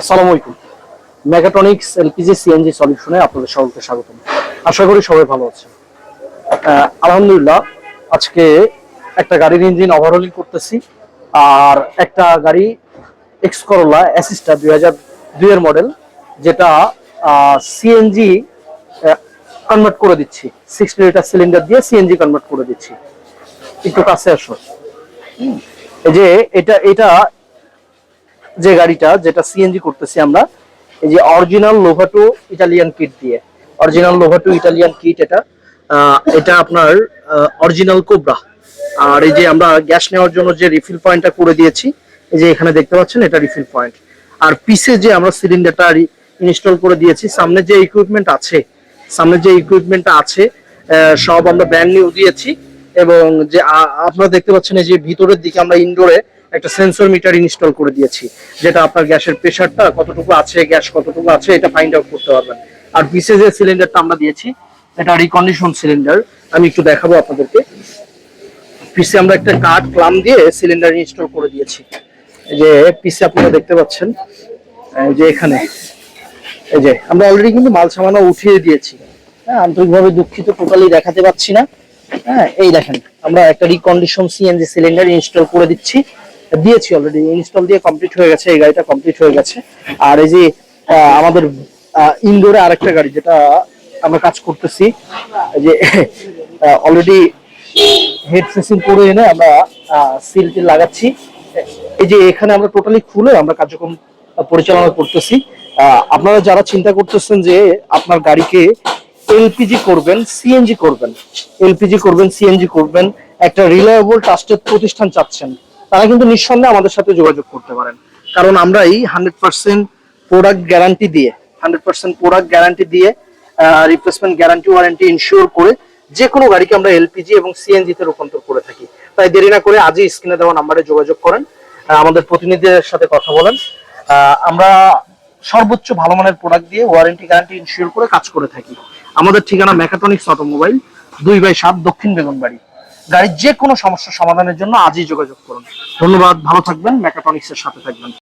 আসসালামু আলাইকুম। মেগাটনিক্স LPG CNG সলিউশনে আপনাদের সকলকে স্বাগতম। আশা করি সবাই ভালো আছেন। আলহামদুলিল্লাহ, আজকে একটা গাড়ির ইঞ্জিন ওভারহোলিং করতেছি। আর একটা গাড়ি এক্স করোলা অ্যাসিস্টা দুই হাজার দুইয়ের মডেল যেটা সিএনজি কনভার্ট করে দিচ্ছি। সিক্সটি লিটার সিলিন্ডার দিয়ে সিএনজি কনভার্ট করে দিচ্ছি। একটু কাছে আসো। এই যে, এটা এটা যে গাড়িটা যেটা সিএনজি করতেছি আমরা, এই যে অরিজিনাল লোভাটো ইটালিয়ান কিট দিয়ে। অরিজিনাল লোভাটো ইটালিয়ান কিট এটা। এটা আপনার অরিজিনাল কোবরা আর এই যে আমরা গ্যাস নেওয়ার জন্য যে রিফিল পয়েন্টটা করে দিয়েছি, এই যে এখানে দেখতে পাচ্ছেন এটা রিফিল পয়েন্ট আর পিছে যে আমরা সিলিন্ডারটা ইনস্টল করে দিয়েছি, সামনে যে ইকুইপমেন্ট আছে, সামনে যে ইকুইপমেন্টটা আছে সব আমরা ব্র্যান্ড নিউ দিয়েছি। এবং যে আপনারা দেখতে পাচ্ছেন এই যে ভিতরের দিকে আমরা ইনডোরে একটা সেন্সর মিটার ইনস্টল করে দিয়েছি, যেটা আপনার গ্যাসের প্রেশারটা কতটুকু আছে, গ্যাস কতটুকু আছে, এটা ফাইন্ড আউট করতে পারবেন। আর যে সিলিন্ডারটা আমরা দিয়েছি, এটা রিকন্ডিশন সিলিন্ডার আমি একটু দেখাবো আপনাদেরকে। পিসে আমরা একটা কাঠ ক্লাম দিয়ে সিলিন্ডার ইনস্টল করে দিয়েছি। যে পিসে আপনারা দেখতে পাচ্ছেন যে এখানে। এই যে, আমরা অলরেডি কিন্তু মাল সামানো উঠিয়ে দিয়েছি। হ্যাঁ আন্তরিকভাবে দুঃখিত টোটালি দেখাতে পাচ্ছি না। হ্যাঁ এই দেখেন, আমরা একটা রিকন্ডিশন সিএনজি সিলিন্ডার ইনস্টল করে দিচ্ছি। দিয়েছি অলরেডি ইনস্টল দিয়ে কমপ্লিট হয়ে গেছে, এই গাড়িটা কমপ্লিট হয়ে গেছে। আর এই যে আমাদের ইনডোরে আরেকটা গাড়ি যেটা আমরা কাজ করতেছি যে অলরেডি হেড ফেসিং করে এনে আমরা সিল টিল লাগাচ্ছি। এই যে, এখানে আমরা টোটালি খুলে আমরা কার্যক্রম পরিচালনা করতেছি। আপনারা যারা চিন্তা করতেছেন যে আপনার গাড়িকে এলপিজি করবেন, সিএনজি করবেন, এলপিজি করবেন, সিএনজি করবেন, একটা রিলায়েবল ট্রাস্টেড প্রতিষ্ঠান চাচ্ছেন তারা কিন্তু নিঃসন্দেহে আমাদের সাথে যোগাযোগ করতে পারেন। কারণ আমরা এই হান্ড্রেড পার্সেন্ট প্রোডাক্ট গ্যারান্টি দিয়ে হান্ড্রেড পার্সেন্ট প্রোডাক্ট গ্যারান্টি দিয়ে রিপ্লেসমেন্ট গ্যারান্টি ওয়ারেন্টি ইনশিওর করে যে কোনো গাড়িকে আমরা এলপিজি এবং সিএনজি তে রূপান্তর করে থাকি। তাই দেরি না করে আজই স্ক্রিনে দেওয়া নাম্বারে যোগাযোগ করেন আমাদের প্রতিনিধিদের সাথে কথা বলেন। আমরা সর্বোচ্চ ভালো মানের প্রোডাক্ট দিয়ে ওয়ারেন্টি গ্যারান্টি ইনশিওর করে কাজ করে থাকি। আমাদের ঠিকানা মেকাট্রনিক্স অটোমোবাইল, দুই বাই সাত দক্ষিণ বেগুনবাড়ি গাড়ির যে কোনো সমস্যা সমাধানের জন্য আজই যোগাযোগ করুন। ধন্যবাদ, ভালো থাকবেন মেকাট্রনিক্স এর সাথে থাকবেন।